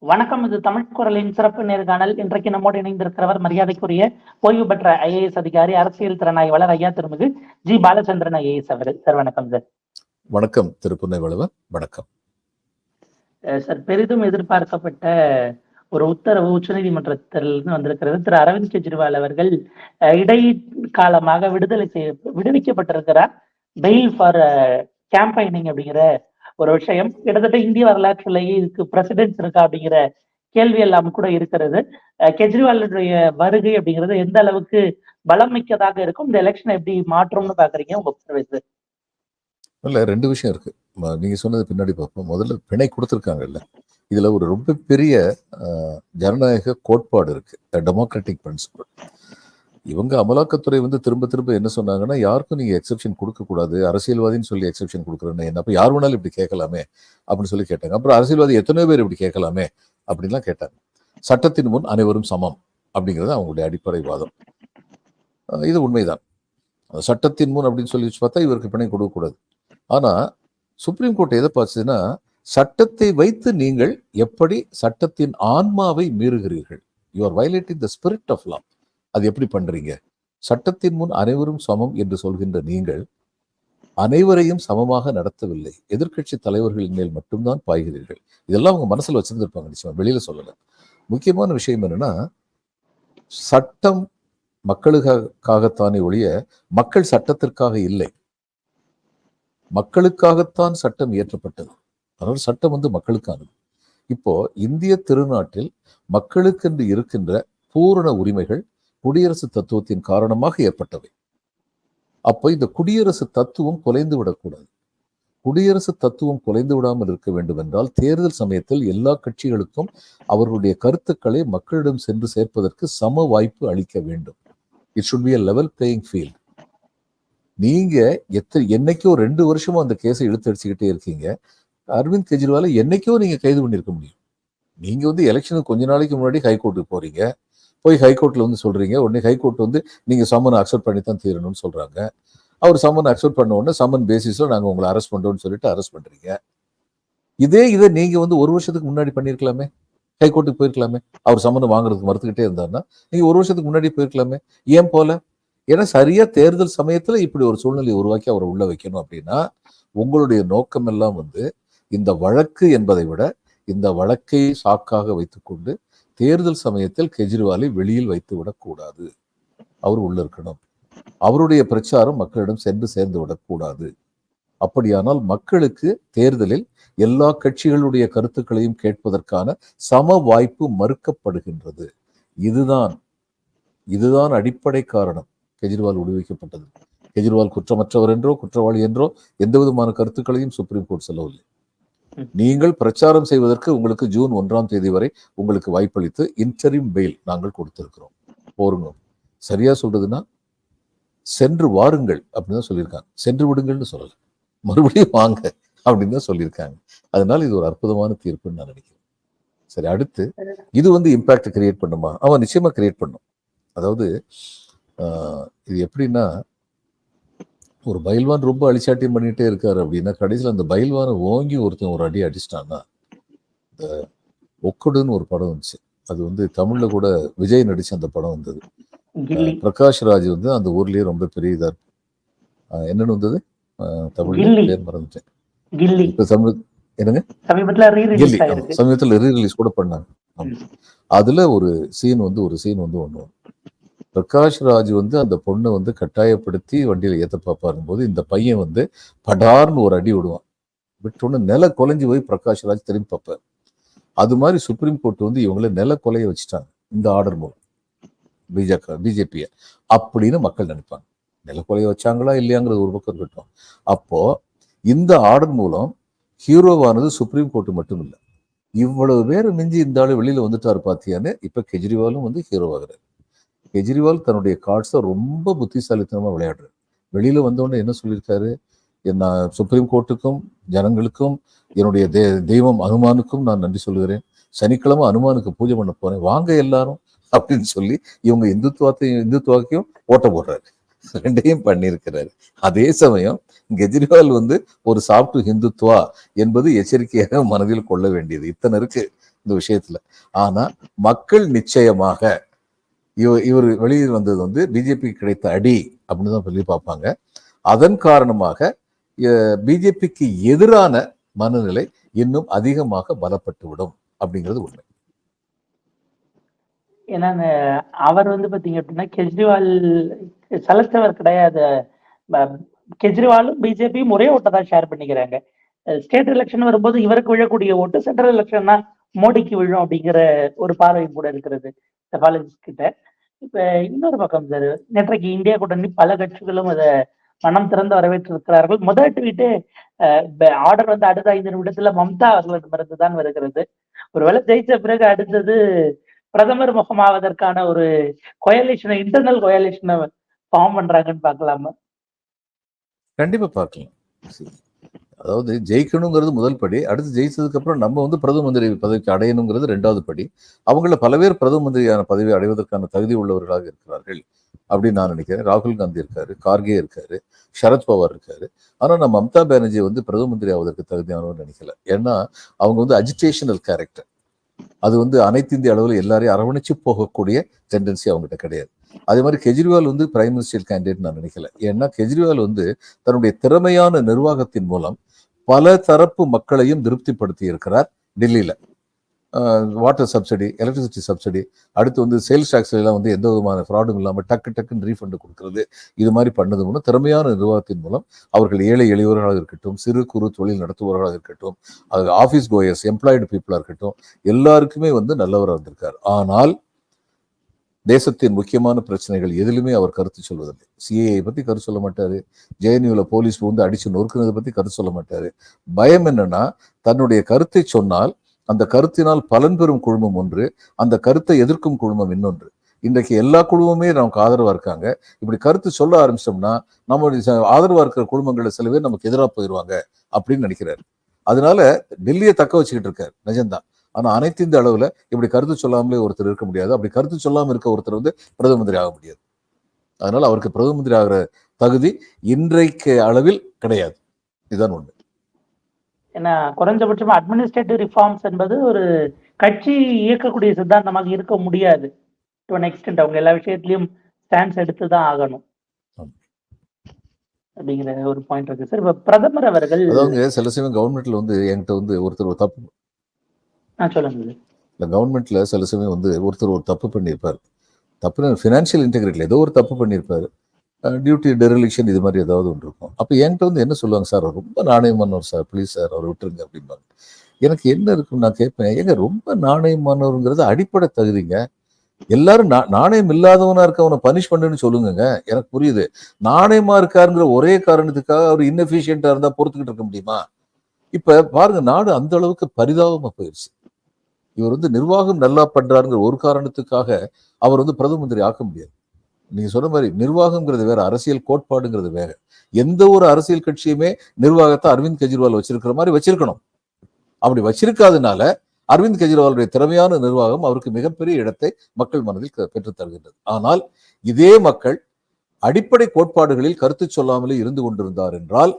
வணக்கம் இது தமிழ் குரலின் சிறப்பு நேர்காணல். இன்றைக்கு நம்மோடு இணைந்திருக்கிறவர் மரியாதைக்குரிய ஓய்வு பெற்ற ஐஏஎஸ் அதிகாரி அரசியல் திறனாய்வாளர் ஐயா திருமிகு ஜி. பாலச்சந்திரன் ஐஏஎஸ் அவர் சார் வணக்கம் சார். வணக்கம் திருப்புனை வணக்கம். சார் பெரிதும் எதிர்பார்க்கப்பட்ட ஒரு உத்தரவு உச்சநீதிமன்றத்திலிருந்து வந்திருக்கிறது. திரு. அரவிந்த் கெஜ்ரிவால் அவர்கள் இடைக்காலமாக விடுதலை செய்ய விடுவிக்கப்பட்டிருக்கிறார். பெயில் ஃபார் கேம்பைனிங் அப்படிங்கிற ஒரு விஷயம். கிட்டத்தட்ட இந்திய வரலாற்றுலயே இதுக்கு பிரசிடென்ஸ் இருக்கா அப்படிங்கிற கேள்வி எல்லாம் கூட இருக்கிறது. கெஜ்ரிவாலுடைய வருகை அப்படிங்கிறது எந்த அளவுக்கு பலம் மிக்கதாக இருக்கும்? இந்த எலெக்ஷன் எப்படி மாற்றும்னு பாக்குறீங்க உங்க observation? இல்ல ரெண்டு விஷயம் இருக்கு. நீங்க சொன்னது பின்னாடி பார்ப்போம். முதல்ல பிணை கொடுத்துருக்காங்கல்ல. இதுல ஒரு ரொம்ப பெரிய ஜனநாயக கோட்பாடு இருக்கு. டெமோக்ராட்டிக் பிரின்சிபல் இவங்க அமலாக்கத்துறை வந்து திரும்ப திரும்ப என்ன சொன்னாங்கன்னா யாருக்கும் நீங்க எக்ஸப்ஷன் கொடுக்க கூடாது. அரசியல்வாதின்னு சொல்லி எக்ஸப்ஷன் கொடுக்குறேன்னு என்ன? அப்ப யார் வேணாலும் இப்படி கேட்கலாமே அப்படின்னு சொல்லி கேட்டாங்க. அப்புறம் அரசியல்வாதி எத்தனை பேர் இப்படி கேட்கலாமே அப்படின்லாம் கேட்டாங்க. சட்டத்தின் முன் அனைவரும் சமம் அப்படிங்கிறது அவங்களுடைய அடிப்படை வாதம். இது உண்மைதான். சட்டத்தின் முன் அப்படின்னு சொல்லி பார்த்தா இவருக்கு பிணை கொடுக்கக்கூடாது ஆனா சுப்ரீம் கோர்ட் எதை பார்த்துச்சுன்னா சட்டத்தை வைத்து நீங்கள் எப்படி சட்டத்தின் ஆன்மாவை மீறுகிறீர்கள்? You are violating the spirit of law அது எப்படி பண்றீங்க? சட்டத்தின் முன் அனைவரும் சமம் என்று சொல்கின்ற நீங்கள் அனைவரையும் சமமாக நடத்தவில்லை. எதிர்க்கட்சி தலைவர்களின் மேல் மட்டும்தான் பாய்கிறீர்கள். இதெல்லாம் அவங்க மனசுல வச்சிருந்திருப்பாங்க நிச்சயமா. வெளியில சொல்லல. முக்கியமான விஷயம் என்னன்னா சட்டம் மக்களுக்காகத்தானே ஒழிய மக்கள் சட்டத்திற்காக இல்லை. மக்களுக்காகத்தான் சட்டம் இயற்றப்பட்டது. அதனால் சட்டம் வந்து மக்களுக்கானது. இப்போ இந்திய திருநாட்டில் மக்களுக்கென்று இருக்கின்ற பூரண உரிமைகள் குடியரசு தத்துவத்தின் காரணமாக ஏற்பட்டவை. அப்போ இந்த குடியரசு தத்துவம் குலைந்து விடக்கூடாது. குடியரசு தத்துவம் குலைந்து விடாமல் இருக்க வேண்டும் என்றால் தேர்தல் சமயத்தில் எல்லா கட்சிகளுக்கும் அவர்களுடைய கருத்துக்களை மக்களிடம் சென்று சேர்ப்பதற்கு சம வாய்ப்பு அளிக்க வேண்டும். It should be a level playing field நீங்க எத்தனை என்னைக்கோ ரெண்டு வருஷமா அந்த கேஸை இழுத்து அடிச்சுக்கிட்டே இருக்கீங்க. அரவிந்த் கெஜ்ரிவாலை என்னைக்கோ நீங்க கைது பண்ணியிருக்க முடியும். நீங்க வந்து எலெக்ஷனுக்கு கொஞ்ச நாளைக்கு முன்னாடி ஹைகோர்ட்டுக்கு போறீங்க. போய் ஹைகோர்ட்டில் வந்து சொல்கிறீங்க உடனே ஹைகோர்ட் வந்து நீங்கள் சம்மன் அக்செப்ட் பண்ணி தான் தீரணும்னு சொல்கிறாங்க அவர் சம்மன் அக்செப்ட் பண்ண உடனே சம்மன் பேசிஸில் நாங்கள் உங்களை அரெஸ்ட் பண்ணுறோம்னு சொல்லிட்டு அரெஸ்ட் பண்ணுறீங்க இதே இதை நீங்கள் வந்து ஒரு வருஷத்துக்கு முன்னாடி பண்ணிருக்கலாமே? ஹைகோர்ட்டுக்கு போயிருக்கலாமே? அவர் சம்மன் வாங்குறதுக்கு மறுத்துக்கிட்டே இருந்தாருன்னா நீங்கள் ஒரு வருஷத்துக்கு முன்னாடி போயிருக்கலாமே? ஏன் போல? ஏன்னா சரியா தேர்தல் சமயத்தில் இப்படி ஒரு சூழ்நிலையை உருவாக்கி அவரை உள்ள வைக்கணும் அப்படின்னா உங்களுடைய நோக்கம் எல்லாம் வந்து இந்த வழக்கு என்பதை விட இந்த வழக்கை சாக்காக வைத்துக்கொண்டு தேர்தல் சமயத்தில் கெஜ்ரிவாலை வெளியில் வைத்து விடக்கூடாது. அவர் உள்ள இருக்கணும். அவருடைய பிரச்சாரம் மக்களிடம் சென்று சேர்ந்து விடக்கூடாது. அப்படியானால் மக்களுக்கு தேர்தலில் எல்லா கட்சிகளுடைய கருத்துக்களையும் கேட்பதற்கான சம வாய்ப்பு மறுக்கப்படுகின்றது. இதுதான் இதுதான் அடிப்படை காரணம். கெஜ்ரிவால் விடுவிக்கப்பட்டது. கெஜ்ரிவால் குற்றமற்றவர் என்றோ குற்றவாளி என்றோ எந்த விதமான கருத்துக்களையும் சுப்ரீம் கோர்ட் சொல்லவில்லை. நீங்கள் பிரச்சாரம் செய்வதற்கு உங்களுக்கு ஜூன் ஒன்றாம் தேதி வரை உங்களுக்கு வாய்ப்பளித்து இன்டரிம் பெயில் நாங்கள் கொடுத்திருக்கிறோம். போருங்க. சரியா சொல்றதுன்னா சென்று வாருங்கள் அப்படின்னு தான் சொல்லியிருக்காங்க. சென்று விடுங்கள்னு சொல்லல. மறுபடியும் வாங்க அப்படின்னு தான் சொல்லியிருக்காங்க. அதனால இது ஒரு அற்புதமான தீர்ப்புன்னு நான் நினைக்கிறேன். சரி அடுத்து இது வந்து இம்பாக்ட் கிரியேட் பண்ணுமா? அவன் நிச்சயமா கிரியேட் பண்ணும். அதாவது ஆஹ், இது எப்படின்னா ஒரு பயில்வான் ரொம்ப அழிச்சாட்டியம் பண்ணிட்டே இருக்காரு அப்படின்னா கடைசியில் அந்த பயில்வானை ஓங்கி ஒருத்தன் ஒரு அடி அடிச்சிட்டான்னா இந்த ஒக்குடுன்னு ஒரு படம் வந்துச்சு. அது வந்து தமிழ்ல கூட விஜய் நடிச்ச அந்த படம் வந்தது. பிரகாஷ் ராஜ் வந்து அந்த ஊர்லயே ரொம்ப பெரிய இதா இருக்கு. ஆஹ் என்னன்னு வந்தது? கில்லி. பேர் மறந்துட்டேன். இப்ப தமிழ் ஆயிருக்கு. சமீபத்துல ரீ ரிலீஸ் கூட பண்ணாங்க. அதுல ஒரு சீன் வந்து ஒரு சீன் வந்து ஒண்ணு வரும். பிரகாஷ் ராஜ் வந்து அந்த பொண்ணை வந்து கட்டாயப்படுத்தி வண்டியில் ஏற்ற பார்ப்பாருங்கும் போது இந்த பையன் வந்து படார்னு ஒரு அடி விடுவான் விட்டோன்னு நில கொலைஞ்சு போய் பிரகாஷ் ராஜ் திரும்பி பார்ப்பார் அது மாதிரி சுப்ரீம் கோர்ட் வந்து இவங்களை நில கொலைய வச்சுட்டாங்க இந்த ஆர்டர் மூலம். பிஜேக பிஜேபிய. அப்படின்னு மக்கள் நினைப்பாங்க. நில கொலைய வச்சாங்களா இல்லையாங்கிறது ஒரு பக்கம் இருக்கட்டும். அப்போ இந்த ஆர்டர் மூலம் ஹீரோவானது சுப்ரீம் கோர்ட் மட்டும் இல்லை இவ்வளவு பேர் மிஞ்சி இந்த ஆளு வெளியில வந்துட்டாரு பாத்தியான்னு இப்ப கெஜ்ரிவாலும் வந்து ஹீரோவாகிறார் கெஜ்ரிவால் தன்னுடைய கார்ட்ஸை ரொம்ப புத்திசாலித்தனமா விளையாடுறாரு. வெளியில வந்தோடனே என்ன சொல்லியிருக்காரு? நான் சுப்ரீம் கோர்ட்டுக்கும் ஜனங்களுக்கும் என்னுடைய தே தெய்வம் அனுமானுக்கும் நான் நன்றி சொல்லுகிறேன். சனிக்கிழமை அனுமானுக்கு பூஜை பண்ண போறேன். வாங்க எல்லாரும் அப்படின்னு சொல்லி இவங்க இந்துத்துவத்தையும் இந்துத்துவாக்கையும் ஓட்ட போடுறாரு. ரெண்டையும் பண்ணியிருக்கிறாரு. அதே சமயம் கெஜ்ரிவால் வந்து ஒரு சாப்டு ஹிந்துத்வா என்பது எச்சரிக்கையாக மனதில் கொள்ள வேண்டியது. இத்தனை இருக்கு இந்த விஷயத்துல. ஆனா மக்கள் நிச்சயமாக இவர் இவர் வெளியில் வந்தது வந்து பிஜேபி கிடைத்த அடி அப்படின்னு தான் சொல்லி பார்ப்பாங்க. அதன் காரணமாக பிஜேபிக்கு எதிரான மனநிலை இன்னும் அதிகமாக பலப்பட்டுவிடும் அப்படிங்கிறது உண்மை. ஏன்னா அவர் வந்து பாத்தீங்க அப்படின்னா கெஜ்ரிவால் சலத்தவர் கிடையாது. கெஜ்ரிவாலும் பிஜேபியும் ஒரே ஓட்டை தான் ஷேர் பண்ணிக்கிறாங்க. ஸ்டேட் எலெக்ஷன் வரும்போது இவருக்கு விழக்கூடிய ஓட்டு சென்ட்ரல் எலெக்ஷன்னா மோடிக்கு விழும் அப்படிங்கிற ஒரு பார்வை கூட இருக்கிறது. செபாலஜிஸ்ட் கிட்ட. இப்ப இன்னொரு பக்கம் சார் நேற்றைக்கு இந்தியா கூட்டணி பல கட்சிகளும் அதை மனம் திறந்து வரவேற்றிருக்கிறார்கள். முதல் ட்வீட்டு ஆர்டர் வந்து அடுத்த ஐந்து நிமிடத்துல மம்தா அவர்களிடமிருந்து தான் வருகிறது. ஒருவேளை ஜெயிச்ச பிறகு அடுத்தது பிரதமர் முகமாவதற்கான ஒரு கொயலேஷனை இன்டர்னல் கொயலேஷனை ஃபார்ம் பண்றாங்கன்னு பார்க்கலாமா? கண்டிப்பா பார்க்கலாம். அதாவது ஜெயிக்கணுங்கிறது முதல் படி அடுத்து ஜெயிச்சதுக்கப்புறம் நம்ம வந்து பிரதம மந்திரி பதவிக்கு அடையணுங்கிறது ரெண்டாவது படி. அவங்கள பல பேர் பிரதம மந்திரியான பதவி அடைவதற்கான தகுதி உள்ளவர்களாக இருக்கிறார்கள் அப்படின்னு நான் நினைக்கிறேன். ராகுல் காந்தி இருக்காரு கார்கே இருக்காரு சரத்பவார் இருக்காரு. ஆனா நான் மம்தா பானர்ஜி வந்து பிரதம மந்திரி ஆவதற்கு தகுதியானவர் நினைக்கல. ஏன்னா அவங்க வந்து அஜிடேஷனல் கேரக்டர் அது வந்து அனைத்து இந்திய அளவில் எல்லாரையும் அரவணைச்சு போகக்கூடிய டெண்டன்சி அவங்ககிட்ட கிடையாது. அதே மாதிரி கெஜ்ரிவால் வந்து பிரைம் மினிஸ்டர் கேண்டிடேட் நான் நினைக்கல. ஏன்னா கெஜ்ரிவால் வந்து தன்னுடைய திறமையான நிர்வாகத்தின் மூலம் பல தரப்பு மக்களையும் திருப்திப்படுத்தி இருக்கிறார் டெல்லியில். வாட்டர் சப்சிடி எலக்ட்ரிசிட்டி சப்சிடி அடுத்து வந்து சேல்ஸ் டாக்ஸ்லாம் வந்து எந்த விதமான ஃப்ராடும் இல்லாமல் டக்கு டக்குன்னு ரீஃபண்டு கொடுக்கறது இது மாதிரி பண்ணது மூலம் திறமையான நிர்வாகத்தின் மூலம் அவர்கள் ஏழை எளியவர்களாக இருக்கட்டும் சிறு குறு தொழில் நடத்துபவர்களாக இருக்கட்டும் அது ஆஃபீஸ் கோயர்ஸ் எம்ப்ளாய்டு பீப்புளாக இருக்கட்டும் எல்லாருக்குமே வந்து நல்லவராக இருந்திருக்கார். ஆனால் தேசத்தின் முக்கியமான பிரச்சனைகள் எதிலுமே அவர் கருத்து சொல்வதில்லை. சிஏஐ பத்தி கருத்து சொல்ல மாட்டாரு. ஜேஎன்யூல போலீஸ் வந்து அடிச்சு நொறுக்குனதை பத்தி கருத்து சொல்ல மாட்டாரு. பயம் என்னன்னா தன்னுடைய கருத்தை சொன்னால் அந்த கருத்தினால் பலன் பெறும் குழுமம் ஒன்று அந்த கருத்தை எதிர்க்கும் குழுமம் இன்னொன்று. இன்றைக்கு எல்லா குழுமமே நமக்கு ஆதரவா இருக்காங்க. இப்படி கருத்து சொல்ல ஆரம்பிச்சிட்டோம்னா நம்மளுடைய ச- ஆதரவா இருக்கிற குழுமங்கள்ல சில பேர் நமக்கு எதிராக போயிடுவாங்க அப்படின்னு நினைக்கிறாரு. அதனால டெல்லியை தக்க வச்சுக்கிட்டு இருக்காரு. நிஜம்தான். ஆனா அனைத்து இந்த அளவுல இப்படி கருத்து சொல்லாமலே ஒருத்தர் இருக்க முடியாது. அப்படி கருத்து சொல்லாம இருக்க ஒருத்தர் வந்து பிரதம மந்திரி ஆக முடியாது. அதனால அவருக்கு பிரதம மந்திரி ஆகிற தகுதி இன்றைக்கு அளவில் கிடையாது. இதுதான் உண்மை. ஏன்னா குறைஞ்சபட்சமா அட்மினிஸ்ட்ரேட்டிவ் ரிஃபார்ம்ஸ் என்பது ஒரு கட்சி இயக்கக்கூடிய சித்தாந்தமாக இருக்க முடியாது. டு அன் எக்ஸ்டென்ட் அவங்க எல்லா விஷயத்திலயும் ஸ்டாண்ட்ஸ் எடுத்து தான் ஆகணும். அப்படிங்கிற ஒரு பாயிண்ட் இருக்கு. சார் இப்ப பிரதமர் அவர்கள் அதாவது சில சமயம் கவர்மெண்ட்ல வந்து என்கிட்ட வந்து ஒருத்தர் ஒரு தப்பு சொல்லுங்க இந்த கவர்மெண்ட்ல சில சமயம் வந்து ஒருத்தர் ஒரு தப்பு பண்ணியிருப்பார். தப்பு ஃபினான்ஷியல் இன்டெகிரிட்டியில் ஏதோ ஒரு தப்பு பண்ணியிருப்பார். டியூட்டி டெரிலிக்ஷன் இது மாதிரி ஏதாவது ஒன்று இருக்கும். அப்போ என்கிட்ட வந்து என்ன சொல்லுவாங்க சார் ரொம்ப நாணயமானவர் சார். ப்ளீஸ் சார் அவர் விட்டுருங்க அப்படிம்பாங்க. எனக்கு என்ன இருக்குன்னு நான் கேட்பேன் ஏங்க ரொம்ப நாணயமானவருங்கிறது அடிப்படை தகுதிங்க. எல்லாரும் நா- நாணயம் இல்லாதவனா இருக்கவனை பனிஷ் பண்ணுன்னு சொல்லுங்க எனக்கு புரியுது. நாணயமா இருக்காருங்கிற ஒரே காரணத்துக்காக அவர் இன்னெஃபிஷியண்டா இருந்தா பொறுத்துக்கிட்டு இருக்க முடியுமா? இப்ப பாருங்க நாடு அந்த அளவுக்கு பரிதாபமா போயிருச்சு. இவர் வந்து நிர்வாகம் நல்லா பண்றாருங்கிற ஒரு காரணத்துக்காக அவர் வந்து பிரதம மந்திரி ஆக்க முடியாது. நீங்க சொன்ன மாதிரி நிர்வாகம்ங்கிறது வேற அரசியல் கோட்பாடுங்கிறது வேற. எந்த ஒரு அரசியல் கட்சியுமே நிர்வாகத்தை அரவிந்த் கெஜ்ரிவால் வச்சிருக்கிற மாதிரி வச்சிருக்கணும். அப்படி வச்சிருக்காதனால அரவிந்த் கெஜ்ரிவாலுடைய திறமையான நிர்வாகம் அவருக்கு மிகப்பெரிய இடத்தை மக்கள் மனதில் பெற்றுத் தருகின்றது. ஆனால் இதே மக்கள் அடிப்படை கோட்பாடுகளில் கருத்து சொல்லாமலே இருந்து கொண்டிருந்தார் என்றால்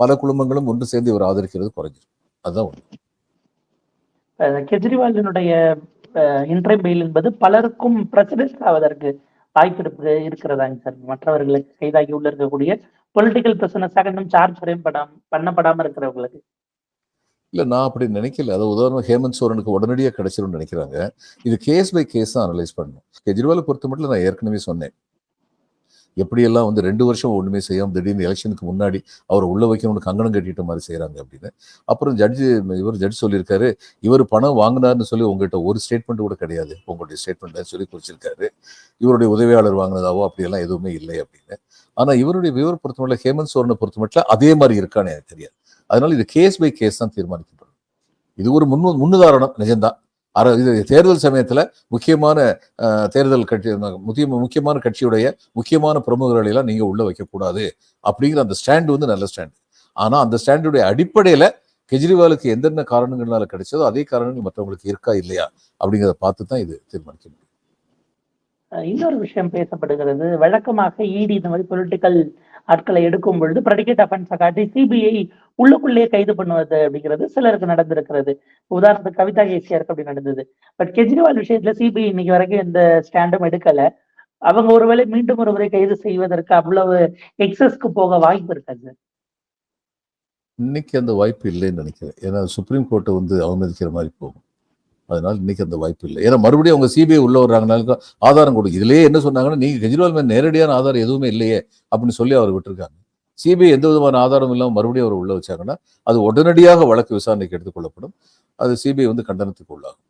பல குடும்பங்களும் ஒன்று சேர்ந்து இவர் ஆதரிக்கிறது குறைஞ்சிரும். அதுதான் ஒன்று அஹ் கெஜ்ரிவாலினுடைய இன்ட்ரை பெயில் என்பது பலருக்கும் பிரசிடென்ட் ஆவதற்கு வாய்ப்பு இருப்பது இருக்கிறதாங்க சார். மற்றவர்களுக்கு கைதாகி உள்ள இருக்கக்கூடிய பொலிட்டிக்கல் பிரச்சனைஸாக இன்னும் சார்ஜ் வரையும் படாம பண்ணப்படாம இருக்கிறவங்களுக்கு. இல்ல நான் அப்படி நினைக்கல. அது உதாரணம் ஹேமந்த் சோரனுக்கு உடனடியாக கிடைச்சிரும்னு நினைக்கிறாங்க. இது கேஸ் பை கேஸ் தான் அனலைஸ் பண்ணணும். கெஜ்ரிவாலை பொறுத்த மட்டும் நான் ஏற்கனவே சொன்னேன். எப்படியெல்லாம் வந்து ரெண்டு வருஷம் ஒன்றுமே செய்யாமல் திடீர்னு எலெக்ஷனுக்கு முன்னாடி அவரை உள்ள வைக்கணும்னு கங்கணம் கட்டிட்ட மாதிரி செய்கிறாங்க அப்படின்னு. அப்புறம் ஜட்ஜு இவர் ஜட்ஜ் சொல்லியிருக்காரு இவர் பணம் வாங்கினார்னு சொல்லி உங்கள்கிட்ட ஒரு ஸ்டேட்மெண்ட் கூட கிடையாது. உங்களுடைய ஸ்டேட்மெண்ட்டை சொல்லி குறிச்சிருக்காரு இவருடைய உதவியாளர் வாங்கினதாவோ அப்படியெல்லாம் எதுவுமே இல்லை அப்படின்னு. ஆனால் இவருடைய விவரம் பொறுத்தமட்டில் ஹேமந்த் சோரனை பொறுத்தமட்டில் அதே மாதிரி இருக்கான்னு எனக்கு தெரியாது. அதனால இது கேஸ் பை கேஸ் தான் தீர்மானிக்கப்படும் இது ஒரு முன் முன்னுதாரணம் நிஜம்தான். அர இது தேர்தல் சமயத்துல முக்கியமான அஹ், தேர்தல் கட்சி முக்கிய முக்கியமான கட்சியுடைய முக்கியமான பிரமுகர்களை எல்லாம் நீங்க உள்ள வைக்கக்கூடாது அப்படிங்கிற அந்த ஸ்டாண்ட் வந்து நல்ல ஸ்டாண்ட். ஆனா அந்த ஸ்டாண்டுடைய அடிப்படையில கெஜ்ரிவாலுக்கு எந்தெந்த காரணங்களால கிடைச்சதோ அதே காரணங்கள் மற்றவங்களுக்கு இருக்கா இல்லையா அப்படிங்கிறத பார்த்து தான் இது தீர்மானிக்க முடியும் இன்னொரு விஷயம் பேசப்படுகிறது. வழக்கமாக இடி இந்த மாதிரி பொலிட்டிக்கல் ஆட்களை எடுக்கும் பொழுது பிரடிகேட் அஃபென்ஸை காட்டி சிபிஐ உள்ளுக்குள்ளேயே கைது பண்ணுவது அப்படிங்கிறது சிலருக்கு நடந்திருக்கிறது. உதாரணத்துக்கு கவிதா கேசியாருக்கு அப்படி நடந்தது. பட் கெஜ்ரிவால் விஷயத்துல சிபிஐ இன்னைக்கு வரைக்கும் எந்த ஸ்டாண்டும் எடுக்கல. அவங்க ஒருவேளை மீண்டும் ஒரு முறை கைது செய்வதற்கு அவ்வளவு எக்ஸஸ்க்கு போக வாய்ப்பு இருக்காது. இன்னைக்கு அந்த வாய்ப்பு இல்லைன்னு நினைக்கிறேன். ஏன்னா சுப்ரீம் கோர்ட்டை வந்து அவமதிக்கிற மாதிரி போகும். அதனால இன்னைக்கு அந்த வாய்ப்பு இல்லை. ஏன்னா மறுபடியும் அவங்க சிபிஐ உள்ள வர்றாங்கனால ஆதாரம் கொடுக்கு இதுலயே என்ன சொன்னாங்கன்னா நீங்க கெஜ்ரிவால் மேல் நேரடியான ஆதாரம் எதுவுமே இல்லையே அப்படின்னு சொல்லி அவர் விட்டுருக்காங்க. சிபிஐ எந்த விதமான ஆதாரம் இல்லாமல் மறுபடியும் அவர் உள்ள வச்சாங்கன்னா அது உடனடியாக வழக்கு விசாரணைக்கு எடுத்துக்கொள்ளப்படும் அது சிபிஐ வந்து கண்டனத்துக்கு உள்ளாகும்.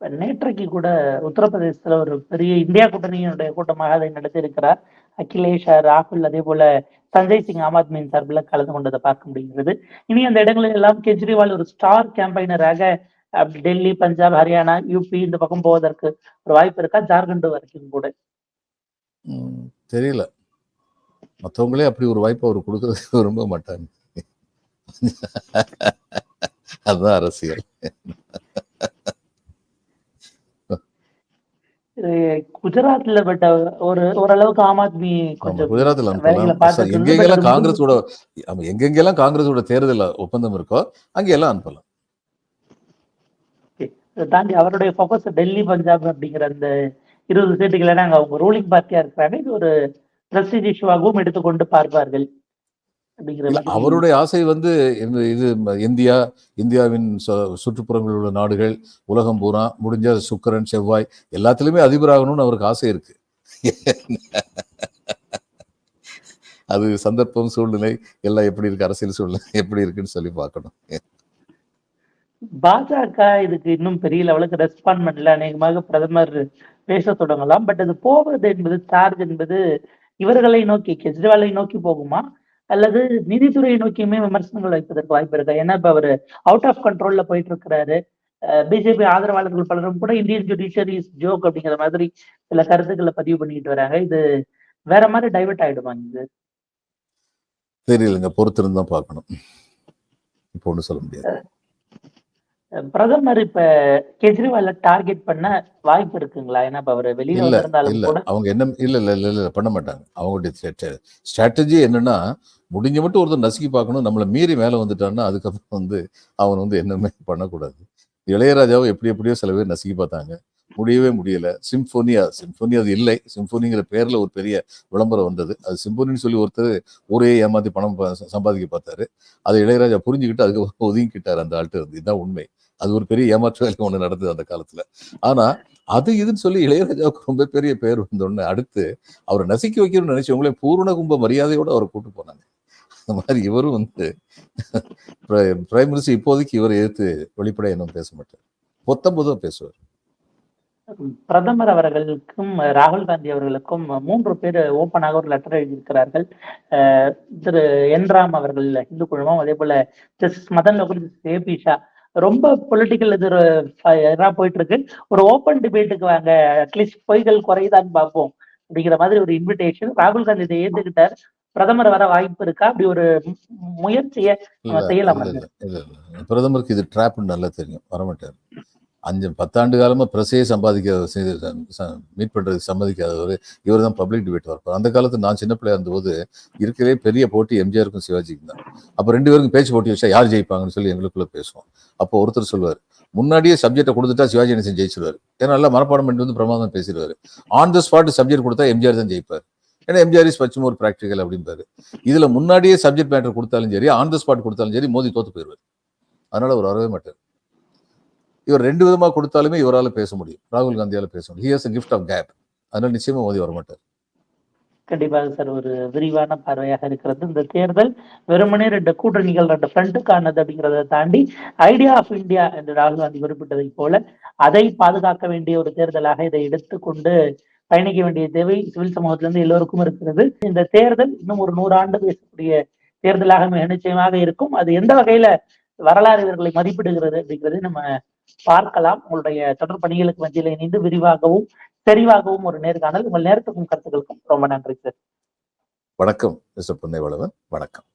நேற்றைக்கு கூட உத்தரப்பிரதேசத்துல ஒரு பெரிய இந்தியா கூட்டணியினுடைய கூட்டமாக அதை நடத்தியிருக்கிறார். அகிலேஷ் ராகுல் அதே போல சஞ்சய் சிங் ஆம் ஆத்மியின் சார்பில் கலந்து கொண்டதை பார்க்க முடிகிறது. இனி அந்த இடங்களில் எல்லாம் கெஜ்ரிவால் ஒரு ஸ்டார் கேம்பைனராக டெல்லி பஞ்சாப் ஹரியானா யூபி இந்த பக்கம் போவதற்கு ஒரு வாய்ப்பு இருக்கா? ஜார்க்கண்ட் வரைக்கும் கூட. தெரியல. மற்றவங்களே அப்படி ஒரு வாய்ப்பு அவர் கொடுக்கறது விரும்ப மாட்டாங்க. அதுதான் அரசியல் இது குஜராத்ல பட்ட ஒரு ஓரளவுக்கு ஆம் ஆத்மி கொஞ்சம் குஜராத்தில் வேலைகளை அனுப்பலாம் எங்கெங்கெல்லாம் பட் காங்கிரஸோட எங்கெங்கெல்லாம் காங்கிரஸோட தேர்தல் ஒப்பந்தம் இருக்கோ அங்கெல்லாம் அனுப்பலாம். இதை தாண்டி அவருடைய ஃபோக்கஸ் டெல்லி பஞ்சாப் அப்படிங்கிற அந்த இருபது சீட்டுகளை அவங்க ரூலிங் பார்ட்டியா இருக்கிறாங்க இது ஒரு பிரஸ்டீஜ் இஷ்யூவாகவும் எடுத்துக்கொண்டு பார்ப்பார்கள். அவருடைய ஆசை வந்து இது இந்தியா இந்தியாவின் சுற்றுப்புறங்களில் உள்ள நாடுகள் உலகம் பூரா முடிஞ்ச சுக்கிரன் செவ்வாய் எல்லாத்துலயுமே அதிபராகணும்னு அவருக்கு ஆசை இருக்கு. அது சந்தர்ப்பம் சூழ்நிலை எல்லாம் எப்படி இருக்கு அரசியல் சூழ்நிலை எப்படி இருக்குன்னு சொல்லி பார்க்கணும். பாஜக இதுக்கு இன்னும் பெரிய லெவலுக்கு ரெஸ்பாண்ட் பண்ணல. அநேகமாக பிரதமர் பேச தொடங்கலாம். பட் அது போவது என்பது சார்ஜ் என்பது இவர்களை நோக்கி கெஜ்ரிவாலை நோக்கி போகுமா? அல்லது நீதித்துறையை நோக்கியுமே விமர்சனங்கள் வைப்பதற்கு வாய்ப்பு இருக்கா? ஏன்னா இப்ப அவரு அவுட் ஆஃப் கண்ட்ரோல்ல போயிட்டு இருக்கிறாரு பிஜேபி ஆதரவாளர்கள் பலரும் கூட இந்தியன் ஜுடிஷியரி இஸ் ஜோக் அப்படிங்கிற மாதிரி சில கருத்துக்களை பதிவு பண்ணிட்டு வராங்க. இது வேற மாதிரி டைவர்ட் ஆயிடுமா இது? தெரியலங்க. பொறுத்திருந்து தான் பார்க்கணும். இப்போ ஒன்றும் சொல்ல முடியாது. பிரதமர் இப்ப கெஜ்ரிவால டார்கெட் பண்ண வாய்ப்பு இருக்குங்களா? ஏன்னா இப்ப அவர் வெளியில இல்ல கூட. அவங்க என்ன இல்ல இல்ல இல்ல இல்ல பண்ண மாட்டாங்க. அவங்களுடைய ஸ்ட்ராட்டஜி என்னன்னா முடிஞ்ச மட்டும் ஒருத்தர் நசுக்கி பார்க்கணும். நம்மளை மீறி மேல வந்துட்டான்னா அதுக்கப்புறம் வந்து அவன் வந்து என்னமே பண்ணக்கூடாது. இளையராஜாவை எப்படி எப்படியோ சில பேர் நசுக்கி பார்த்தாங்க. முடியவே முடியல. சிம்ஃபோனியா சிம்ஃபோனி அது இல்லை. சிம்ஃபோனிங்கிற பேர்ல ஒரு பெரிய விளம்பரம் வந்தது. அது சிம்பொனின்னு சொல்லி ஒருத்தர் ஊரே ஏமாத்தி பணம் சம்பாதிக்க பார்த்தாரு. அதை இளையராஜா புரிஞ்சுக்கிட்டு அதுக்கு ஒதுங்கிக்கிட்டார் அந்த ஆள்கிட்ட இருந்து. இதுதான் உண்மை. அது ஒரு பெரிய ஏமாற்று வேலை ஒண்ணு நடந்தது அந்த காலத்துல. ஆனா அது இதுன்னு சொல்லி இளையராஜாவுக்கு ரொம்ப பெரிய பேர் வந்தோடனே அடுத்து அவரை நசுக்கி வைக்கணும்னு நினைச்சவங்களே பூரண கும்ப மரியாதையோட அவரை கூட்டு போனாங்க. அந்த மாதிரி இவரும் வந்து பிரைம் மினிஸ்டர் இப்போதைக்கு இவர் எதிர்த்து வெளிப்படையா இன்னும் பேச மாட்டார். பொத்தம் பொதுவாக பேசுவார். பிரதமர் அவர்களுக்கும் ராகுல் காந்தி அவர்களுக்கும் மூன்று பேர் ஓப்பனாக ஒரு லெட்டர் எழுதியிருக்கிறார்கள். திரு என் ராம் அவர்கள் இந்து குழுமம் அதே போல ஜஸ்டிஸ் மதன் லோகல் ஏபி ஷா ரொம்ப பொலிட்டிக்கல் இது ஒரு போயிட்டு இருக்கு ஒரு ஓப்பன் டிபேட்டுக்கு வாங்க அட்லீஸ்ட் பொய்கள் குறையுதான்னு பார்ப்போம். அப்படிங்கிற மாதிரி ஒரு இன்விடேஷன் ராகுல் காந்தி இதை ஏத்துக்கிட்டார். பிரதமர் வர வாய்ப்பு இருக்கா? அப்படி ஒரு முயற்சியை செய்யலாம். பிரதமருக்கு இது ட்ராப்னு நல்லா தெரியும். வரமாட்டார். அஞ்சு பத்தாண்டு காலமா பிரசையை சம்பாதிக்க மீட் பண்றதுக்கு சம்மதிக்காதவர். இவர் தான் பப்ளிக் டிபேட் வரப்பார் அந்த காலத்துல நான் சின்ன பிள்ளையா இருந்தபோது இருக்கிறதே பெரிய போட்டி எம்ஜிஆருக்கும் சிவாஜிக்கும் தான். அப்போ ரெண்டு பேருக்கும் பேச்சு போட்டி வச்சா யார் ஜெயிப்பாங்கன்னு சொல்லி எங்களுக்குள்ள பேசுவோம். அப்போ ஒருத்தர் சொல்வார் முன்னாடியே சப்ஜெக்டை கொடுத்துட்டா சிவாஜி கணேசன் ஜெயிச்சிருவாரு. ஏன்னா நல்லா மனப்பாடம் பண்ணிட்டு வந்து பிரமாதம் பேசிடுவாரு. ஆன் த ஸ்பாட் சப்ஜெக்ட் கொடுத்தா எம்ஜிஆர் தான் ஜெயிப்பார். ஏன்னா எம்ஜிஆர் இஸ் பச்சும் ஒரு ப்ராக்டிக்கல் அப்படின்றாரு இதுல முன்னாடியே சப்ஜெக்ட் மேட்டர் கொடுத்தாலும் சரி ஆன் த ஸ்பாட் கொடுத்தாலும் சரி மோதி தோத்து போயிடுவார். அதனால அவர் வரவே மாட்டார். இவர் ரெண்டு விதமா கொடுத்தாலுமே இவரால பேச முடியும். ராகுல் காந்தியால பேச முடியும். ஹியர்ஸ் கிஃப்ட் ஆஃப் கேப் அதனால நிச்சயமாக மோதி வரமாட்டார். கண்டிப்பாக சார் ஒரு விரிவான பார்வையாக இருக்கிறது. இந்த தேர்தல் வெறுமனே ரெண்டு கூட்டணிகள் ரெண்டு ஃப்ரண்ட்டுக்கானது அப்படிங்கிறத தாண்டி ஐடியா ஆஃப் இந்தியா என்று ராகுல் காந்தி குறிப்பிட்டதை போல அதை பாதுகாக்க வேண்டிய ஒரு தேர்தலாக இதை எடுத்துக்கொண்டு பயணிக்க வேண்டிய தேவை சிவில் சமூகத்திலிருந்து எல்லோருக்கும் இருக்கிறது. இந்த தேர்தல் இன்னும் ஒரு நூறு ஆண்டு பேசக்கூடிய தேர்தலாக மிக நிச்சயமாக இருக்கும். அது எந்த வகையில வரலாறு இவர்களை மதிப்பிடுகிறது அப்படிங்கிறது நம்ம பார்க்கலாம். உங்களுடைய தொடர் பணிகளுக்கு மத்தியில் இணைந்து விரிவாகவும் தெளிவாகவும் ஒரு நேர்காணல். உங்கள் நேரத்துக்கும் கருத்துக்களுக்கும் ரொம்ப நன்றி சார். வணக்கம் மிஸ்டர் பொன்னைவளவன். வணக்கம்.